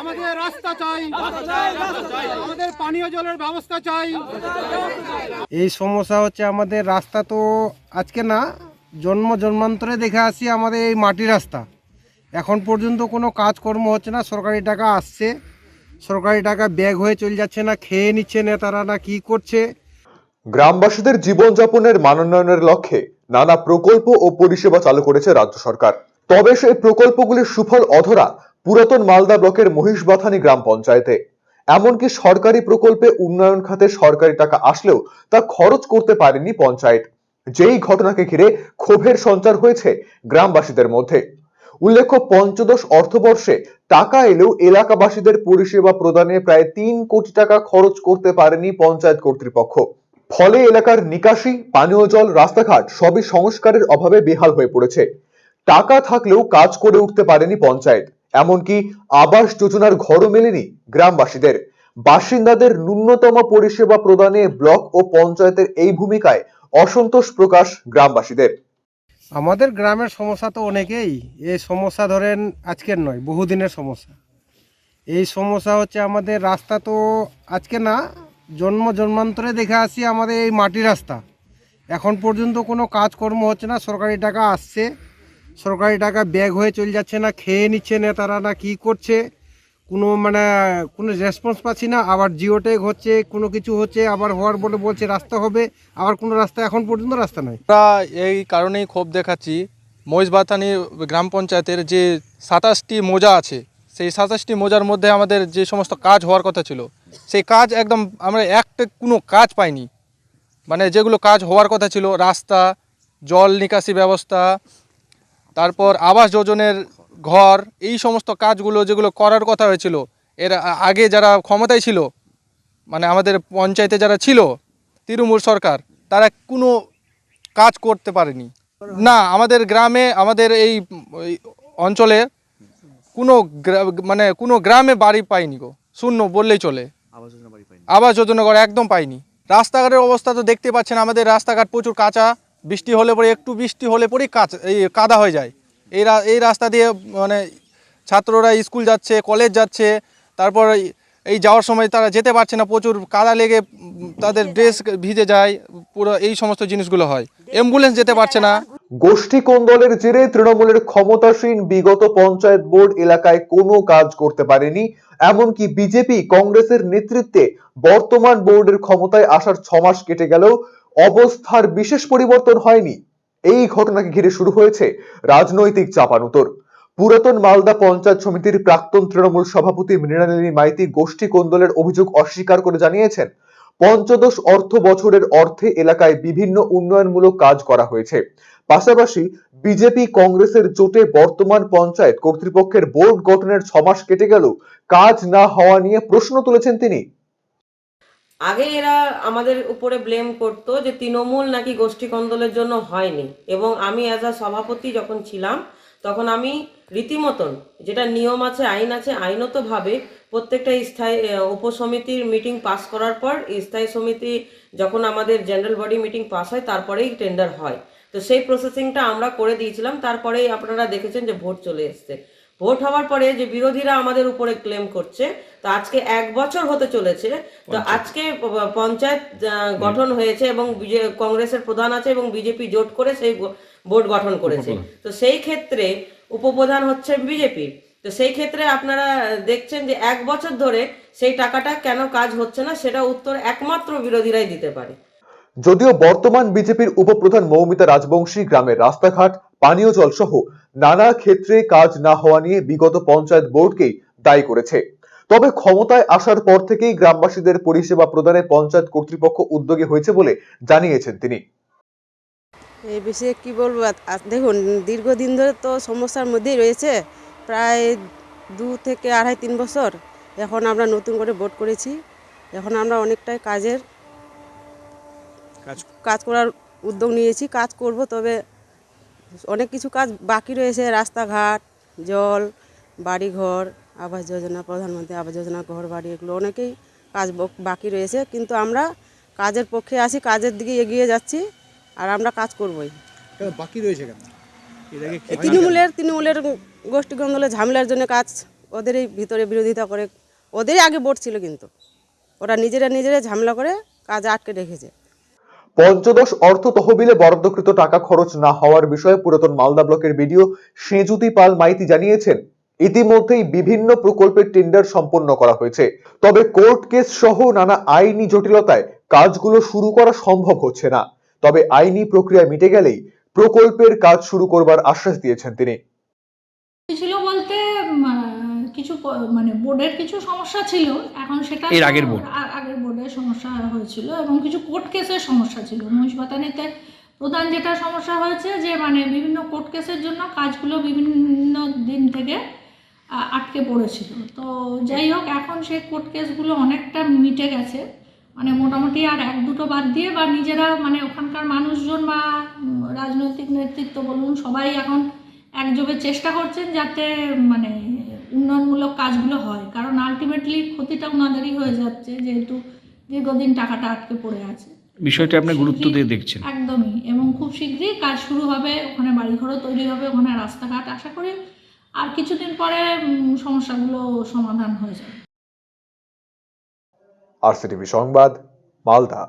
আমাদের রাস্তা চাই। আমাদের পানীয় জলের ব্যবস্থা চাই। এই সমস্যা হচ্ছে আমাদের রাস্তা তো আজকে না জন্ম জন্মান্তরে দেখে আসি আমাদের এই মাটি রাস্তা। এখন পর্যন্ত কোনো কাজকর্ম হচ্ছে না সরকারি টাকা আসছে। সরকারি টাকা ব্যাগ হয়ে চলে যাচ্ছে না খেয়ে নিচ্ছে নেতারা না কি করছে। গ্রামবাসীদের জীবনযাপনের মানোন্নয়নের লক্ষ্যে নানা প্রকল্প ও পরিষেবা চালু করেছে রাজ্য সরকার। তবে সেই প্রকল্পগুলির সুফল অধরা পুরাতন মালদা ব্লকের মহিষবাথানি গ্রাম পঞ্চায়েতে। এমনকি সরকারি প্রকল্পে উন্নয়ন খাতে সরকারি টাকা আসলেও তা খরচ করতে পারেনি পঞ্চায়েত। যেই ঘটনাকে ঘিরে ক্ষোভের সঞ্চার হয়েছে গ্রামবাসীদের মধ্যে। উল্লেখ্য, পঞ্চদশ অর্থবর্ষে টাকা এলেও এলাকাবাসীদের পরিষেবা প্রদানে প্রায় তিন কোটি টাকা খরচ করতে পারেনি পঞ্চায়েত কর্তৃপক্ষ। ফলে এলাকার নিকাশি, পানীয় জল, রাস্তাঘাট সবই সংস্কারের অভাবে বেহাল হয়ে পড়েছে। টাকা থাকলেও কাজ করে উঠতে পারেনি পঞ্চায়েত। এমনকি আবাস যোজনার ঘরও মেলেনি গ্রামবাসীদের। বাসিন্দাদের ন্যূনতম পরিষেবা প্রদানে ব্লক ও পঞ্চায়েতের এই ভূমিকায় অসন্তোষ প্রকাশ গ্রামবাসীদের। আমাদের গ্রামের সমস্যা তো অনেকেই। এই সমস্যা ধরেন আজকের নয়, বহুদিনের সমস্যা। এই সমস্যা হচ্ছে আমাদের রাস্তা তো আজকে না, জন্ম জন্মান্তরে দেখে আসি আমাদের এই মাটি রাস্তা। এখন পর্যন্ত কোনো কাজকর্ম হচ্ছে না, সরকারি টাকা আসছে। সরকারি টাকা ব্যাগ হয়ে চলে যাচ্ছে না, খেয়ে নিচ্ছে নেতারা না কি করছে, কোনো মানে কোনো রেসপন্স পাচ্ছি না, আবার জিওটেক হচ্ছে, কোনো কিছু হচ্ছে, আবার হওয়ার বলে বলছে রাস্তা হবে, আবার কোনো রাস্তা এখন পর্যন্ত রাস্তা নাই। আমরা এই কারণেই ক্ষোভ দেখাচ্ছি, মহিষবাথানি গ্রাম পঞ্চায়েতের যে সাতাশটি মোজা আছে, সেই সাতাশটি মোজার মধ্যে আমাদের যে সমস্ত কাজ হওয়ার কথা ছিল, সেই কাজ একদম আমরা একটা কোনো কাজ পাইনি। মানে যেগুলো কাজ হওয়ার কথা ছিল, রাস্তা, জল নিকাশি ব্যবস্থা তারপর আবাস যোজনের ঘর এই সমস্ত কাজগুলো যেগুলো করার কথা হয়েছিল এর আগে যারা ক্ষমতায় ছিল মানে আমাদের পঞ্চায়েতে যারা ছিল তৃণমূল সরকার তারা কোনো কাজ করতে পারেনি। না আমাদের গ্রামে আমাদের এই অঞ্চলে কোনো মানে কোনো গ্রামে বাড়ি পাইনি গো শূন্য বললেই চলে। আবাস যোজনা করে একদম পাইনি। রাস্তাঘাটের অবস্থা তো দেখতে পাচ্ছেন আমাদের রাস্তাঘাট প্রচুর কাঁচা বৃষ্টি হলে পরে একটু বৃষ্টি হলে পরেই কাঁচা এই কাদা হয়ে যায়। এই রা- এই রাস্তা দিয়ে মানে ছাত্ররা স্কুল যাচ্ছে কলেজ যাচ্ছে তারপর এই- এই যাওয়ার সময় তারা যেতে পারছে না প্রচুর কাদা লেগে তাদের ড্রেস ভিজে যায় পুরো এই সমস্ত জিনিসগুলো হয়। অ্যাম্বুলেন্স যেতে পারছে না। গোষ্ঠী কোন্দলের জেরে তৃণমূলের ক্ষমতাসীন বিগত পঞ্চায়েত বোর্ড এলাকায় কোনো কাজ করতে পারেনি এমনকি বিজেপি কংগ্রেসের নেতৃত্বে বর্তমান বোর্ডের ক্ষমতায় আসার ছমাস কেটে গেলেও অবস্থার বিশেষ পরিবর্তন হয়নি। এই ঘটনাকে ঘিরে শুরু হয়েছে রাজনৈতিক চাপানুতর। পুরাতন মালদা পঞ্চায়েত সমিতির প্রাক্তন তৃণমূল সভাপতি মৃণালিনী মাইতি গোষ্ঠী কোন্দলের অভিযোগ অস্বীকার করে জানিয়েছেন, পঞ্চদশ অর্থ বছরের অর্থে এলাকায় বিভিন্ন উন্নয়নমূলক কাজ করা হয়েছে। পাশাপাশি বিজেপি কংগ্রেসের জোটে বর্তমান পঞ্চায়েত কর্তৃপক্ষের বোর্ড গঠনের ছমাস কেটে গেল। কাজ না হওয়া নিয়ে প্রশ্ন তুলেছেন তিনি। আগে এরা আমাদের উপরে ব্লেম করতো যে তৃণমূল নাকি গোষ্ঠী কন্দলের জন্য হয়নি। এবং আমি অ্যাজ আ সভাপতি যখন ছিলাম, তখন আমি রীতিমতন যেটা নিয়ম আছে, আইন আছে, আইনতভাবে প্রত্যেকটা স্থায়ী উপসমিতির মিটিং পাস করার পর স্থায়ী সমিতি যখন আমাদের জেনারেল বডি মিটিং পাস হয়, তারপরেই টেন্ডার হয়। তো সেই প্রসেসিংটা আমরা করে দিয়েছিলাম, তারপরেই আপনারা দেখেছেন যে ভোট চলে এসছে। ভোট হওয়ার পরে যে বিরোধীরা আমাদের উপরে ক্লেম করছে তো আজকে এক বছর হতে চলেছে তো আজকে পঞ্চায়েত গঠন হয়েছে এবং কংগ্রেসের প্রধান আছে এবং বিজেপি জোট করে সেই বোর্ড গঠন করেছে। তো সেই ক্ষেত্রে উপপ্রধান হচ্ছে বিজেপি। তো সেই ক্ষেত্রে আপনারা দেখছেন যে এক বছর ধরে সেই টাকাটা কেন কাজ হচ্ছে না সেটা উত্তর একমাত্র বিরোধীরাই দিতে পারে। যদিও বর্তমান বিজেপির উপপ্রধান মৌমিতা রাজবংশী গ্রামের রাস্তাঘাট পানীয় জল সহ নানা ক্ষেত্রে কাজ না হওয়া নিয়ে বিগত পঞ্চায়েত বোর্ডকেই দায়ী করেছে। তবে ক্ষমতায় আসার পর থেকেই গ্রামবাসীদের পরিষেবা প্রদানে পঞ্চায়েত কর্তৃপক্ষ উদ্যোগী হয়েছে বলে জানিয়েছেন তিনি। এই বিষয়ে কী বলব? দেখুন দীর্ঘদিন ধরে তো সমস্যার মধ্যেই রয়েছে। প্রায় দু থেকে আড়াই তিন বছর এখন আমরা নতুন করে বোর্ড করেছি। এখন আমরা অনেকটাই কাজের কাজ করার উদ্যোগ নিয়েছি। কাজ করব তবে অনেক কিছু কাজ বাকি রয়েছে রাস্তাঘাট জল বাড়িঘর আবাস যোজনা প্রধানমন্ত্রী আবাস যোজনা ঘর বাড়ি এগুলো অনেকেই কাজ বাকি রয়েছে। কিন্তু আমরা কাজের পক্ষে আসি কাজের দিকে এগিয়ে যাচ্ছি আর আমরা কাজ করবই। বাকি রয়েছে কেন? তৃণমূলের তৃণমূলের গোষ্ঠী গন্দলের ঝামেলার জন্য কাজ ওদেরই ভিতরে বিরোধিতা করে ওদেরই আগে ভোট ছিল কিন্তু। ওরা নিজেরা নিজেরা ঝামেলা করে কাজ আটকে রেখেছে। পঞ্চদশ অর্থ তহবিলে বরাদ্দকৃত টাকা খরচ না হওয়ার বিষয়ে পুরাতন মালদা ব্লকের বিডিও সেজুতি পাল মাইতি জানিয়েছেন ইতিমধ্যেই বিভিন্ন প্রকল্পের টেন্ডার সম্পন্ন করা হয়েছে। তবে কোর্ট কেস সহ নানা আইনি জটিলতায় কাজগুলো শুরু করা সম্ভব হচ্ছে না। তবে আইনি প্রক্রিয়া মিটে গেলেই প্রকল্পের কাজ শুরু করবার আশ্বাস দিয়েছেন তিনি। ছিল বলতে কিছু মানে বোর্ডের কিছু সমস্যা ছিল এখন সেটা এর আগের বোর্ড? আ- আগের বোর্ডের সমস্যা হয়েছিল এবং কিছু কোর্ট কেসের সমস্যা ছিল। মহিষবাতানিতে প্রধান যেটা সমস্যা হয়েছে যে মানে বিভিন্ন কোর্ট কেসের জন্য কাজগুলো বিভিন্ন দিন থেকে আটকে পড়েছিল। তো যাই হোক, এখন সেই কোর্ট কেসগুলো অনেকটা মিটে গেছে। মানে মোটামুটি আর এক দুটো বাদ দিয়ে বা নিজেরা মানে ওখানকার মানুষজন বা রাজনৈতিক নেতৃত্ব বলুন, সবাই এখন একযোগে চেষ্টা করছেন যাতে মানে উন্নয়নমূলক কাজগুলো হয়। কারণ আলটিমেটলি ক্ষতিটা ওনাদেরই হয়ে যাচ্ছে, যেহেতু দীর্ঘদিন টাকাটা আটকে পড়ে আছে। বিষয়টা আপনি গুরুত্ব দিয়ে দেখছেন। একদমই এবং খুব শীঘ্রই কাজ শুরু হবে ওখানে বাড়িঘরও তৈরি হবে ওখানে রাস্তাঘাট আশা করি আর কিছুদিন পরে সমস্যাগুলো সমাধান হয়ে যাবে। আরসিটিভি সংবাদ মালদা।